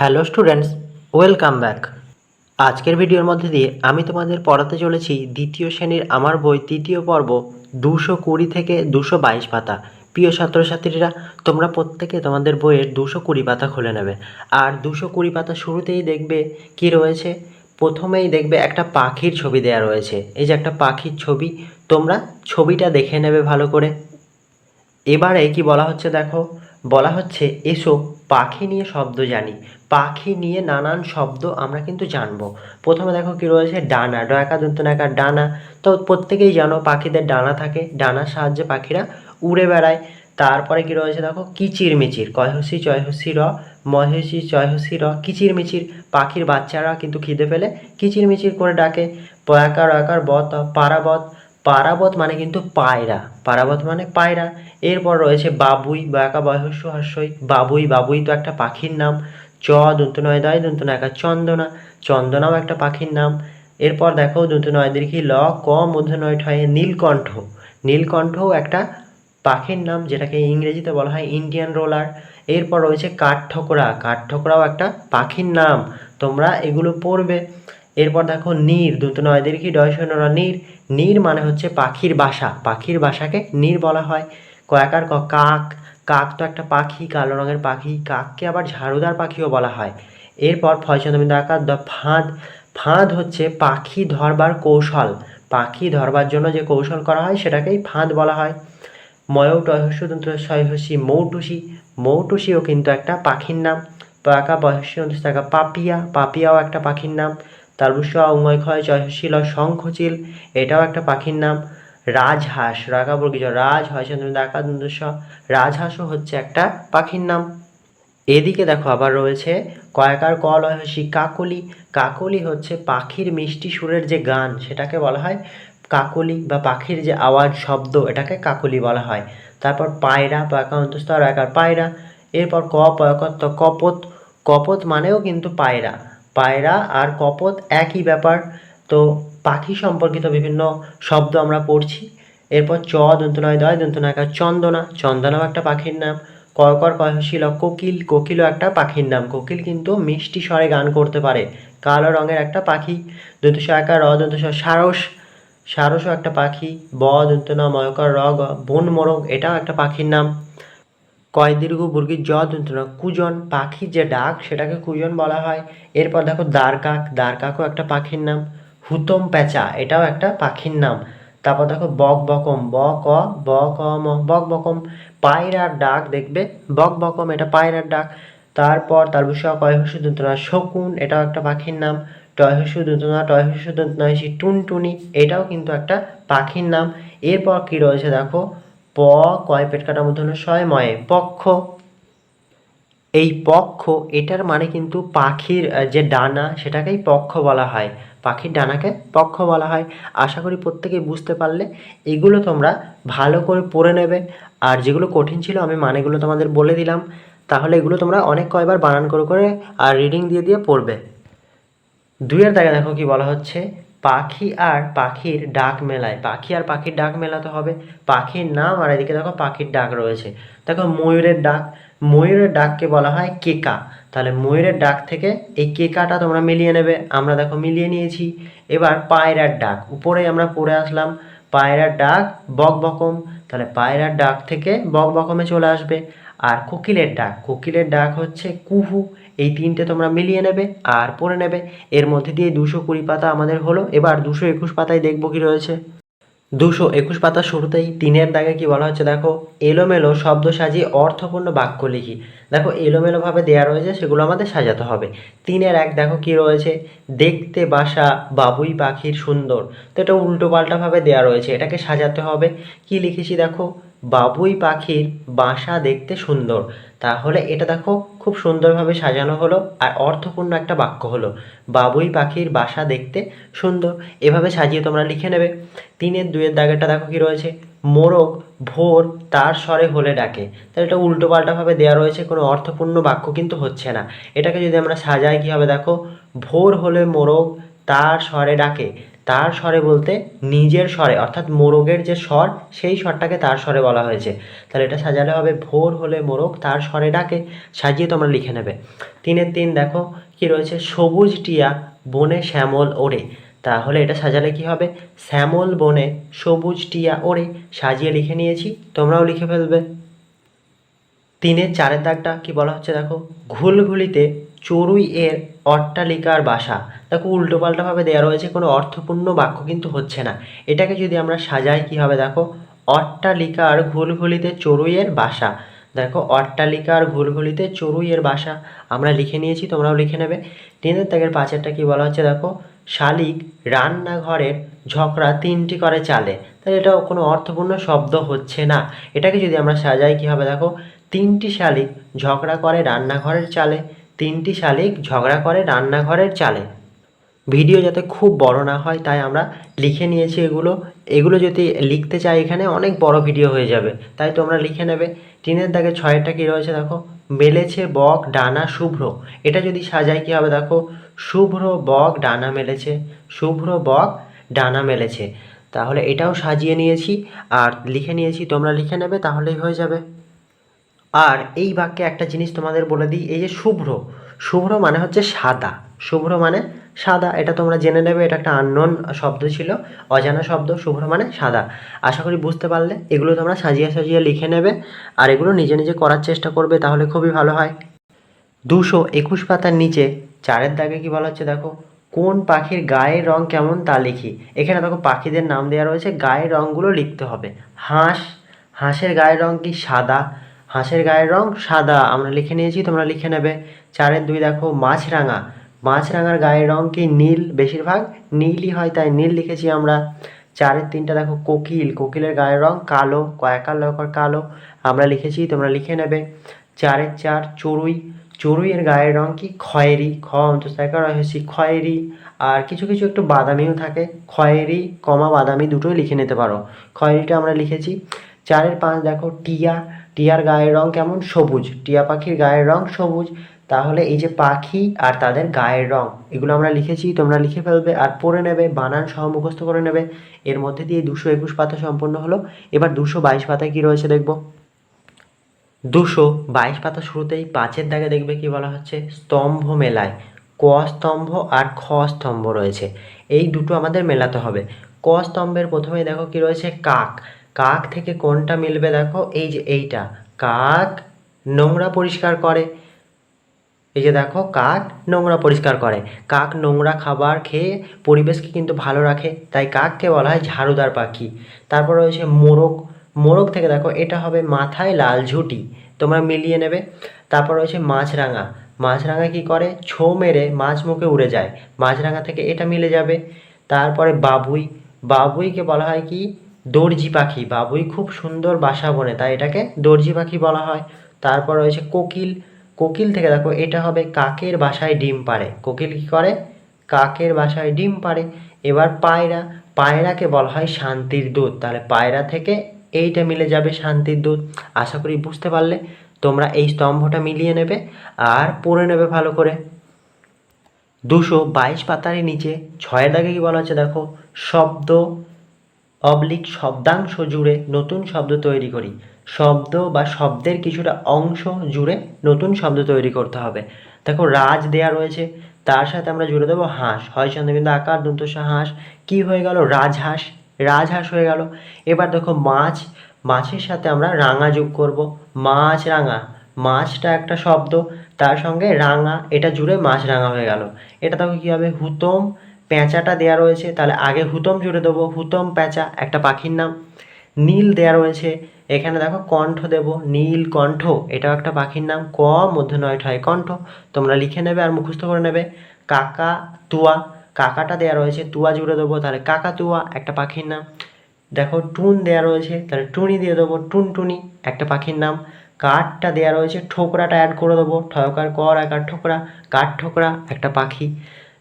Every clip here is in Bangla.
Hello students, welcome back. আজকের ভিডিওর মধ্যে দিয়ে আমি তোমাদের পড়াতে চলেছি দ্বিতীয় শ্রেণির আমার বই, তৃতীয় পর্ব, দুশো কুড়ি থেকে দুশো বাইশ পাতা। প্রিয় ছাত্রছাত্রীরা, তোমরা প্রত্যেকে তোমাদের বইয়ের দুশো কুড়ি পাতা খুলে নেবে। আর দুশো কুড়ি পাতা শুরুতেই দেখবে কি রয়েছে? প্রথমেই দেখবে একটা পাখির ছবি দেওয়া রয়েছে। এই যে একটা পাখির ছবি, তোমরা ছবিটা দেখে নেবে ভালো করে। এবারে কি বলা হচ্ছে দেখো? বলা হচ্ছে, এসো, পাখি নিয়ে শব্দ জানি। পাখি নিয়ে নানান শব্দ আমরা কিন্তু জানব। প্রথমে দেখো কি রয়েছে, ডানা। ডয়াকা দন্তনাকা ডানা। তো প্রত্যেকেই জানো, পাখিদের ডানা থাকে। ডানার সাহায্যে পাখিরা উড়ে বেড়ায়। তারপরে কি রয়েছে দেখো কিচির মিচির কয়হসি, চয়হসি র, ময়হসি, চয়হসি র কিচির মিচির পাখির বাচ্চারা কিন্তু খিদে পেলে কিচির মিচির করে ডাকে। পয়াকার আকার বত, পারাবত। পারাবত মানে কিন্তু পায়রা। পারাবত মানে পায়রা। এরপর রয়েছে বাবুই বা একা বয়স্য হাস্যই। বাবুই বাবুই তো একটা পাখির নাম। চ দন্ত নয় দয় দন্ত নয় একা চন্দনা। চন্দনাও একটা পাখির নাম। এরপর দেখো দন্ত নয় দীর্ঘি ল, ক মধ্য নয় ঠয়ে নীলকণ্ঠ। নীলকণ্ঠও একটা পাখির নাম, যেটাকে ইংরেজিতে বলা হয় ইন্ডিয়ান রোলার। এরপর রয়েছে কাঠঠোকরা। কাঠঠোকরাও একটা পাখির নাম। তোমরা এগুলো পড়বে। এরপর দেখো নীর দুটো নয় দীর্ঘি ডয় শূন্যরা নীর। নীর মানে হচ্ছে পাখির বাসা। পাখির বাসাকে নীর বলা হয়। কয়াকার ক, কাক। কাক তো একটা পাখি, কালো রঙের পাখি। কাককে আবার ঝাড়ুদার পাখিও বলা হয়। এরপর ফয়চন্দ্রবিন্দু আকার দ ফাঁদ। ফাঁদ হচ্ছে পাখি ধরবার কৌশল। পাখি ধরবার জন্য যে কৌশল করা হয়, সেটাকেই ফাঁদ বলা হয়। ময়ৌ টয়হস্য দন্ত ছয়হসি মৌটুসি। মৌটুসিও কিন্তু একটা পাখির নাম। পাকা বয়স্য টাকা পাপিয়া। পাপিয়াও একটা পাখির নাম। তালবুস উময় ক্ষয় জয়শীল শঙ্খচিল, এটাও একটা পাখির নাম। রাজহাঁস রাগা বর্গীজ রাজ হয় চন্দ্র ডাকা দুন্দস্ব রাজহাঁসও হচ্ছে একটা পাখির নাম। এদিকে দেখো আবার রয়েছে কয়াকার কল হসি কাকলি। কাকলি হচ্ছে পাখির মিষ্টি সুরের যে গান, সেটাকে বলা হয় কাকলি বা পাখির যে আওয়াজ শব্দ, এটাকে কাকলি বলা হয়। তারপর পায়রা পয়কা অন্তস্থ একার পায়রা। এরপর ক, পয়কত্ব, কপত। কপত মানেও কিন্তু পায়রা। পায়রা আর কপত একই ব্যাপার। তো পাখি সম্পর্কিত বিভিন্ন শব্দ আমরা পড়ছি। এরপর চ, দন্তনয় দয় দন্তনায়কা চন্দনা। চন্দনাও একটা পাখির নাম। কয়কর কয়শীল কোকিল, কোকিলও একটা পাখির নাম। কোকিল কিন্তু মিষ্টি স্বরে গান করতে পারে। কালো রঙের একটা পাখি। দন্তস একা র দন্তস সারস। সারসও একটা পাখি। ব, দন্তনা, ময়কর, র বন মোরগ, এটাও একটা পাখির নাম। কয় দীর্ঘ বুর্গির জ দন্তনা কুজন পাখির যে ডাক, সেটাকে কুজন বলা হয়। এরপর দেখো দ্বারকাক, দ্বারকাকও একটা পাখির নাম। হুতম প্যাঁচা, এটাও একটা পাখির নাম। তারপর দেখো বক বকম ব ক ব ক ম বক বকম। পায়রার ডাক দেখবে, বক বকম, এটা পায়রার ডাক। তারপর তার বিষয় কয়হস্য দন্তনা শকুন, এটাও একটা পাখির নাম। দন্তনা টয়হস্য দন্তনা হিসি টুনটুনি, এটাও কিন্তু একটা পাখির নাম। এরপর কি রয়েছে দেখো? প কয় পেট কাটা মধ্যে ছয় ময়ে পক্ষ। এই পক্ষ, এটার মানে কিন্তু পাখির যে ডানা, সেটাকেই পক্ষ বলা হয়। পাখির ডানাকে পক্ষ বলা হয়। আশা করি প্রত্যেকেই বুঝতে পারলে এগুলো তোমরা ভালো করে পড়ে নেবে। আর যেগুলো কঠিন ছিল, আমি মানেগুলো তোমাদের বলে দিলাম। তাহলে এগুলো তোমরা অনেক কয়বার বানান করে করে, আর রিডিং দিয়ে দিয়ে পড়বে। দুইয়ের দাগে দেখো কি বলা হচ্ছে। পাখি আর পাখির ডাক মেলায়। পাখি আর পাখির ডাক মেলাতে হবে। পাখির নাম আর এদিকে দেখো পাখির ডাক রয়েছে। দেখো ময়ূরের ডাক, ময়ূরের ডাককে বলা হয় কেকা। তাহলে ময়ূরের ডাক থেকে এই কেকাটা তোমরা মিলিয়ে নেবে। আমরা দেখো মিলিয়ে নিয়েছি। এবার পায়রার ডাক। উপরে আমরা পড়ে আসলাম। পায়রার ডাক বক বকম। তাহলে পায়রার ডাক থেকে বক বকমে চলে আসবে। আর কোকিলের ডাক। কোকিলের ডাক হচ্ছে কুহু। এই তিনটে তোমরা মিলিয়ে নেবে আর পড়ে নেবে। এর মধ্যে দিয়ে দুশো কুড়ি পাতা আমাদের হলো। এবার দুশো একুশ পাতায় দেখব কি রয়েছে। দুশো একুশ পাতা শুরুতেই তিনের দাগে কি বলা হচ্ছে? দেখো, এলোমেলো শব্দ সাজিয়ে অর্থপূর্ণ বাক্য লিখি। দেখো, এলোমেলোভাবে দেওয়া রয়েছে, সেগুলো আমাদের সাজাতে হবে। তিনের এক দেখো কি রয়েছে? দেখতে বাসা, বাবুই পাখির সুন্দর। তো এটা উল্টো পাল্টাভাবে দেওয়া রয়েছে। এটাকে সাজাতে হবে। কি লিখেছি দেখো? বাবুই পাখির বাসা দেখতে সুন্দর। তাহলে এটা দেখো, খুব সুন্দরভাবে সাজানো হলো আর অর্থপূর্ণ একটা বাক্য হলো। বাবুই পাখির বাসা দেখতে সুন্দর, এভাবে সাজিয়ে তোমরা লিখে নেবে। তিনের দুয়ের দাগেরটা দেখো কি রয়েছে? মোরগ ভোর তার স্বরে হলে ডাকে। তাহলে এটা উল্টো পাল্টাভাবে দেওয়া রয়েছে, কোনো অর্থপূর্ণ বাক্য কিন্তু হচ্ছে না। এটাকে যদি আমরা সাজাই কী হবে দেখো? ভোর হলে মোরগ তার স্বরে ডাকে। তার স্বরে বলতে নিজের স্বরে, অর্থাৎ মোরগের যে স্বর, সেই স্বরটাকে তার স্বরে বলা হয়েছে। তাহলে এটা সাজালে হবে, ভোর হলে মোরগ তার স্বরে ডাকে। সাজিয়ে তোমরা লিখে নেবে। তিনের তিন, দেখো কি রয়েছে? সবুজ টিয়া বনে শ্যামল ওড়ে। তাহলে এটা সাজালে কি হবে? শ্যামল বনে সবুজ টিয়া ওড়ে। সাজিয়ে লিখে নিয়েছি, তোমরাও লিখে ফেলবে। তিনের চারের দাগটা কি বলা হচ্ছে দেখো? ঘুলঘুলিতে চড়ুই এর অট্টালিকার বাসা। দেখো উল্টোপাল্টাভাবে দেওয়া রয়েছে, কোনো অর্থপূর্ণ বাক্য কিন্তু হচ্ছে না। এটাকে যদি আমরা সাজাই কি হবে দেখো অট্টালিকার ঘুলঘুলিতে চড়ুইয়ের বাসা। দেখো অট্টালিকার ঘুলঘুলিতে চড়ুইয়ের বাসা। আমরা লিখে নিয়েছি, তোমরাও লিখে নেবে। তিনের দাগের পাঁচেরটা কি বলা হচ্ছে? দেখো, শালিক রান্নাঘরের ঝকড়া তিনটি করে চালে। তাহলে এটাও কোনো অর্থপূর্ণ শব্দ হচ্ছে না। এটাকে যদি আমরা সাজাই কি হবে দেখো, তিনটি শালিক ঝগড়া করে রান্নাঘরের চালে। তিনটি শালিক ঝগড়া করে রান্নাঘরের চালে। ভিডিও যাতে খুব বড় না হয়, তাই আমরা লিখে নিয়েছি এগুলো। এগুলো যদি লিখতে চাই এখানে, অনেক বড় ভিডিও হয়ে যাবে। তাই তোমরা লিখে নেবে। তিনের দাগে ছয়েরটা কী রয়েছে দেখো? মেলেছে বক, ডানা, শুভ্র। এটা যদি সাজাই কী হবে দেখো? শুভ্র, বক, ডানা মেলেছে। শুভ্র, বক, ডানা মেলেছে। তাহলে এটাও সাজিয়ে নিয়েছি। আর লিখে নিয়েছি, তোমরা লিখে নেবে, তাহলেই হয়ে যাবে। আর এই বাক্যে একটা জিনিস তোমাদের বলে দিই, এই যে শুভ্র। শুভ্র মানে হচ্ছে সাদা। শুভ্র মানে সাদা, এটা তোমরা জেনে নেবে, এটা একটা আননোন শব্দ ছিল, অজানা শব্দ, শুভ্র মানে সাদা। আশা করি বুঝতে পারলে, এগুলো তোমরা সাজিয়ে সাজিয়ে লিখে নেবে, আর এগুলো নিজে নিজে করার চেষ্টা করবে, তাহলে খুবই ভালো হয়। দুশো একুশ পাতার নিচে, চারের দাগে কি বলা হচ্ছে দেখো? কোন পাখির গায়ের রং কেমন তা লিখি। এখানে দেখো পাখিদের নাম দেওয়া রয়েছে, গায়ের রঙগুলো লিখতে হবে। হাঁস, হাঁসের গায়ের রং কি সাদা? হাঁসের গায়ের রং সাদা, আমরা লিখে নিয়েছি, তোমরা লিখে নেবে। চারের দুই দেখো, মাছরাঙা। মাছরাঙার গায়ের রং কি নীল, বেশিরভাগ নীলই হয়, তাই নীল লিখেছি আমরা। চারের তিনটা দেখো, কোকিল। কোকিলের গায়ের রং কালো কয়েকার লকর কালো। আমরা লিখেছি, তোমরা লিখে নেবে। চারের চার, চড়ুই। চড়ুইয়ের গায়ের রং কি? খয়েরি। খ অন্তস্থায়কার হয়েছি খয়েরি। আর কিছু কিছু একটু বাদামিও থাকে। খয়েরি, কমা, বাদামি দুটোই লিখে নিতে পারো। খয়েরিটা আমরা লিখেছি। চারের পাঁচ দেখো, টিয়া। টিয়ার গায়ের রং কেমন? সবুজ। টিয়া পাখির গায়ের রং সবুজ। তাহলে এই যে পাখি আর তাদের গায়ের রং, এগুলো আমরা লিখেছি, তোমরা লিখে ফেলবে আর পড়ে নেবে, বানান সহ মুখস্থ করে নেবে। এর মধ্যে দিয়ে দুশো একুশ পাতা সম্পূর্ণ হলো। এবার দুশো বাইশ পাতায় কী রয়েছে দেখব? দুশো বাইশ পাতা শুরুতেই পাঁচের দাগে দেখবে কি বলা হচ্ছে? স্তম্ভ মেলায়। ক স্তম্ভ আর খ স্তম্ভ রয়েছে। এই দুটো আমাদের মেলাতে হবে। ক স্তম্ভের প্রথমেই দেখো কি রয়েছে? কাক। কাক থেকে কোনটা মিলবে দেখো? এই যে এইটা। কাক নোংরা পরিষ্কার করে। এই যে দেখো, কাক নোংরা পরিষ্কার করে। কাক নোংরা খাবার খেয়ে পরিবেশকে কিন্তু ভালো রাখে। তাই কাককে বলা হয় ঝাড়ুদার পাখি। তারপর রয়েছে মোরগ। মোরগ থেকে দেখো, এটা হবে মাথায় লাল ঝুঁটি। তোমরা মিলিয়ে নেবে। তারপর রয়েছে মাছরাঙা। মাছরাঙা কি করে? ছো মেরে মাছ মুখে উড়ে যায়। মাছরাঙা থেকে এটা মিলে যাবে। তারপরে বাবুই। বাবুইকে বলা হয় কি? দর্জি পাখি। বাবুই খুব সুন্দর বাসা বনে, তাই এটাকে দর্জি পাখি বলা হয়। তারপর রয়েছে কোকিল। কোকিল থেকে দেখো, এটা হবে কাকের বাসায় ডিম পাড়ে। কোকিল কি করে? কাকের বাসায় ডিম পাড়ে। এবার পায়রা, পায়রাকে বলা হয় শান্তির দূত। তাহলে পায়রা থেকে এইটা মিলে যাবে শান্তির দূত। আশা করি বুঝতে পারলে, তোমরা এই স্তম্ভটা মিলিয়ে নেবে আর পড়ে নেবে ভালো করে। দুশো বাইশ পাতার নিচে ছয়ের দাগে কি বলা হচ্ছে দেখো? শব্দ অবলিক শব্দাংশ জুড়ে নতুন শব্দ তৈরি করি। শব্দ বা শব্দের কিছুটা অংশ জুড়ে নতুন শব্দ তৈরি করতে হবে। দেখো, রাজ দেয়া রয়েছে, তার সাথে আমরা জুড়ে দেবো হাঁস। হয় চন্দ্রবিন্দু আকার দন্তসা হাঁস। কি হয়ে গেল? রাজহাঁস। রাজহাঁস হয়ে গেল। এবার দেখো, মাছ। মাছের সাথে আমরা রাঙা যোগ করব। মাছ রাঙা। মাছটা একটা শব্দ, তার সঙ্গে রাঙা, এটা জুড়ে মাছ রাঙা হয়ে গেল। এটা দেখো কী হবে? হুতম পেঁচাটা দেয়া রয়েছে, তাহলে আগে হুতম জুড়ে দেবো, হুতম পেঁচা একটা পাখির নাম। নীল দেয়া রয়েছে, এখানে দেখো কণ্ঠ দেব, নীল কণ্ঠ, এটাও একটা পাখির নাম, ক মধ্যে নয় ঠয় কণ্ঠ, তোমরা লিখে নেবে আর মুখস্থ করে নেবে। কাকা তুয়া, কাকাটা দেয়া রয়েছে, তুয়া জুড়ে দেবো, তাহলে কাকা তুয়া, একটা পাখির নাম। দেখো টুন দেয়া রয়েছে, তাহলে টুনি দিয়ে দেবো, টুনটুনি, একটা পাখির নাম। কাঠটা দেয়া রয়েছে, ঠোকরাটা অ্যাড করে দেবো, ঠয়কার কর একার ঠোকরা, কাঠ, ঠোকরা, একটা পাখি।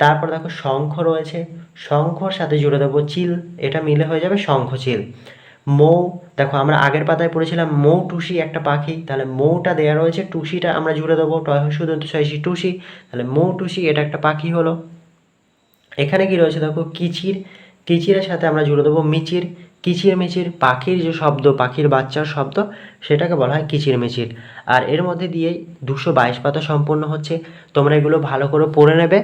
তারপর দেখো শঙ্খ রয়েছে। শঙ্খর সাথে জুড়ে দেবো চিল। এটা মিলে হয়ে যাবে শঙ্খ চিল। মৌ, দেখো আমরা আগের পাতায় পড়েছিলাম, মৌ, টুসি একটা পাখি। তাহলে মৌটা দেওয়া রয়েছে, টুসিটা আমরা জুড়ে দেবো সুদন্ত ছয়সি টুসি। তাহলে মৌ, টুসি, এটা একটা পাখি হলো। এখানে কি রয়েছে দেখো, কিচির। কিচিরের সাথে আমরা জুড়ে দেবো মিচির। কিচির মিচির পাখির যে শব্দ, পাখির বাচ্চার শব্দ, সেটাকে বলা হয় কিচির মিচির আর এর মধ্যে দিয়েই দুশো বাইশ পাতা সম্পূর্ণ হচ্ছে। তোমরা এগুলো ভালো করে পড়ে নেবে।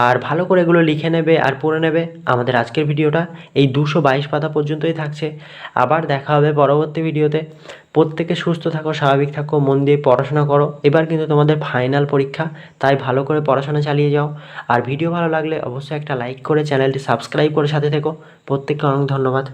আর ভালো করে এগুলো লিখে নেবে আর পড়ে নেবে। আমাদের আজকের ভিডিওটা এই দুশো বাইশ পাতা পর্যন্তই থাকছে। আবার দেখা হবে পরবর্তী ভিডিওতে। প্রত্যেকে সুস্থ থাকো, স্বাভাবিক থাকো, মন দিয়ে পড়াশোনা করো। এবার কিন্তু তোমাদের ফাইনাল পরীক্ষা। তাই ভালো করে পড়াশোনা চালিয়ে যাও। আর ভিডিও ভালো লাগলে অবশ্যই একটা লাইক করে চ্যানেলটি সাবস্ক্রাইব করে সাথে থেকো। প্রত্যেককে অনেক ধন্যবাদ।